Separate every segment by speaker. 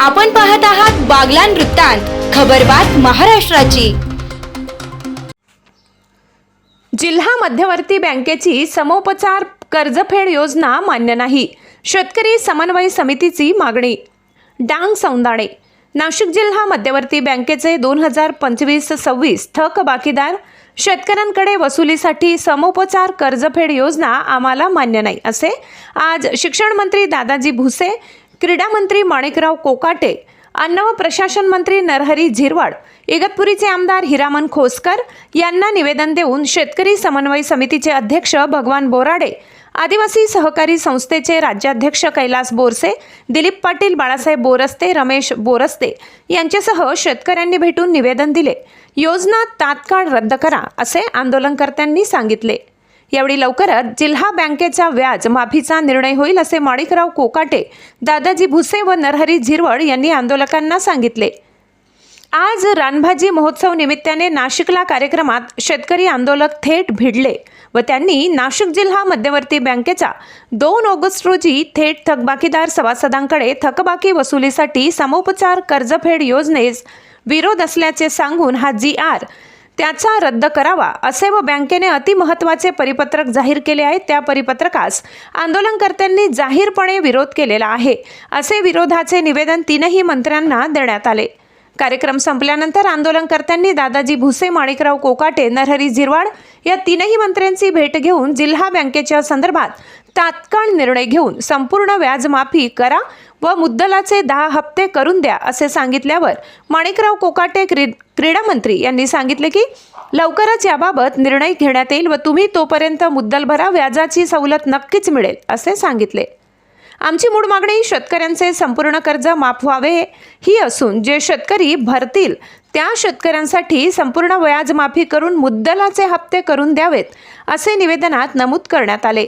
Speaker 1: आपण पाहत आहात बागलान वृत्तांत खबरबात महाराष्ट्राची.
Speaker 2: जिल्हा मध्यवर्ती बँकेची समोपचार कर्जफेड योजना मान्य नाही. शेतकरी समन्वय समितीची मागणी. डांग सौंदाणे. नाशिक जिल्हा मध्यवर्ती बँकेचे दोन हजार पंचवीस सव्वीस थक बाकीदार शेतकऱ्यांकडे वसुलीसाठी समोपचार कर्जफेड योजना आम्हाला मान्य नाही असे आज शिक्षण मंत्री दादाजी भुसे क्रीडा मंत्री माणिकराव कोकाटे अन्न व प्रशासन मंत्री नरहरी झिरवाड इगतपुरीचे आमदार हिरामन खोसकर यांना निवेदन देऊन शेतकरी समन्वय समितीचे अध्यक्ष भगवान बोराडे आदिवासी सहकारी संस्थेचे राज्याध्यक्ष कैलास बोरसे दिलीप पाटील बाळासाहेब बोरस्ते रमेश बोरस्ते यांच्यासह शेतकऱ्यांनी भेटून निवेदन दिले. योजना तात्काळ रद्द करा असे आंदोलनकर्त्यांनी सांगितले. यावेळी लवकरच जिल्हा बँकेचा व्याज माफीचा निर्णय होईल असे माणिकराव कोकाटे दादाजी भुसे व नरहरी झिरवळ यांनी आंदोलकांना सांगितले. आज रानभाजी महोत्सव निमित्ताने नाशिकला कार्यक्रमात शेतकरी आंदोलक थेट भिडले व त्यांनी नाशिक जिल्हा मध्यवर्ती बँकेचा दोन ऑगस्ट रोजी थेट थकबाकीदार सभासदांकडे थकबाकी वसुलीसाठी समोपचार कर्जफेड योजनेस विरोध असल्याचे सांगून हा जी आर त्याचा रद्द करावा असे व बँकेने अतिमहत्वाचे परिपत्रक जाहीर केले आहे त्या परिपत्रकास आंदोलनकर्त्यांनी जाहीरपणे विरोध केलेला आहे. असे विरोधाचे निवेदन तीनही मंत्र्यांना देण्यात आले. कार्यक्रम संपल्यानंतर आंदोलनकर्त्यांनी दादाजी भुसे माणिकराव कोकाटे नरहरी झिरवाड या तीनही मंत्र्यांची भेट घेऊन जिल्हा बँकेच्या संदर्भात तात्काळ निर्णय घेऊन संपूर्ण व्याजमाफी करा व मुद्दलाचे दहा हप्ते करून द्या असे सांगितल्यावर माणिकराव कोकाटे क्री क्रीडा मंत्री यांनी सांगितले की लवकरच याबाबत निर्णय घेण्यात येईल व तुम्ही तोपर्यंत मुद्दल भरा व्याजाची सवलत नक्कीच मिळेल असे सांगितले. आमची मूळ मागणी शेतकऱ्यांचे संपूर्ण कर्ज माफ व्हावे ही असून जे शेतकरी भरतील त्या शेतकऱ्यांसाठी संपूर्ण व्याज माफी करून मुद्दलाचे हप्ते करून द्यावेत असे निवेदनात नमूद करण्यात आले.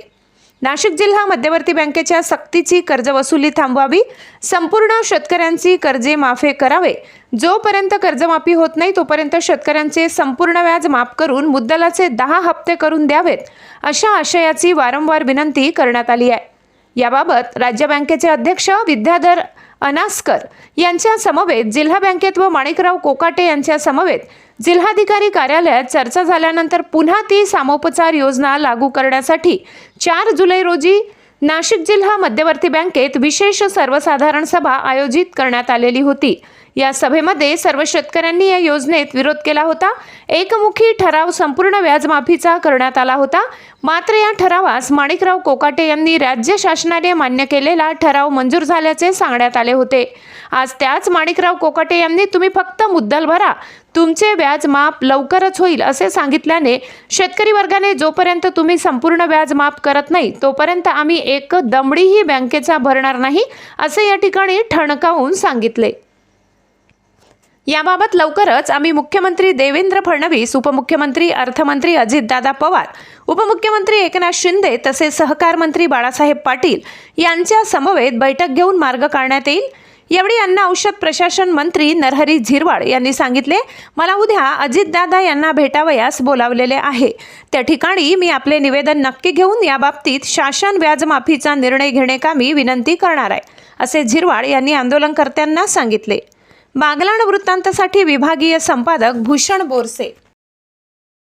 Speaker 2: नाशिक जिल्हा मध्यवर्ती बँकेच्या सक्तीची कर्जवसुली थांबवावी संपूर्ण शेतकऱ्यांची कर्जे माफे करावे. जोपर्यंत कर्जमाफी होत नाही तोपर्यंत शेतकऱ्यांचे संपूर्ण व्याज माफ करून मुद्दलाचे दहा हप्ते करून द्यावेत अशा आशयाची वारंवार विनंती करण्यात आली आहे. याबाबत राज्य बँकेचे अध्यक्ष विद्याधर अनास्कर यांच्या समवेत जिल्हा बँकेत व माणिकराव कोकाटे यांच्या समवेत जिल्हाधिकारी कार्यालयात चर्चा झाल्यानंतर पुन्हा ती सामोपचार योजना लागू करण्यासाठी चार जुलै रोजी नाशिक जिल्हा मध्यवर्ती बँकेत विशेष सर्वसाधारण सभा आयोजित करण्यात आलेली होती. या सभेमध्ये सर्व शेतकऱ्यांनी या योजनेत विरोध केला होता. एकमुखी ठराव संपूर्ण व्याजमाफीचा करण्यात आला होता. मात्र या ठरावास माणिकराव कोकाटे यांनी राज्य शासनाने मान्य केलेला ठराव मंजूर झाल्याचे सांगण्यात आले होते. आज त्याच माणिकराव कोकाटे यांनी तुम्ही फक्त मुद्दल भरा. तुमचे व्याज माफ लवकरच होईल असे सांगितल्याने शेतकरी वर्गाने जोपर्यंत तुम्ही संपूर्ण व्याज माफ करत नाही तोपर्यंत आम्ही एक दमडीही बँकेचा भरणार नाही असे या ठिकाणी ठणकावून सांगितले. याबाबत लवकरच आम्ही मुख्यमंत्री देवेंद्र फडणवीस उपमुख्यमंत्री अर्थमंत्री अजितदादा पवार उपमुख्यमंत्री एकनाथ शिंदे तसेच सहकार मंत्री बाळासाहेब पाटील यांच्या समवेत बैठक घेऊन मार्ग काढण्यात येईल. यावेळी अन्न औषध प्रशासन मंत्री नरहरी झिरवाड यांनी सांगितले मला उद्या अजितदादा यांना भेटावयास बोलावलेले आहे. त्या ठिकाणी मी आपले निवेदन नक्की घेऊन याबाबतीत शासन व्याजमाफीचा निर्णय घेण्याकामी विनंती करणार आहे असे झिरवाड यांनी आंदोलनकर्त्यांना सांगितले. बागलाण वृत्तांतासाठी विभागीय संपादक भूषण बोरसे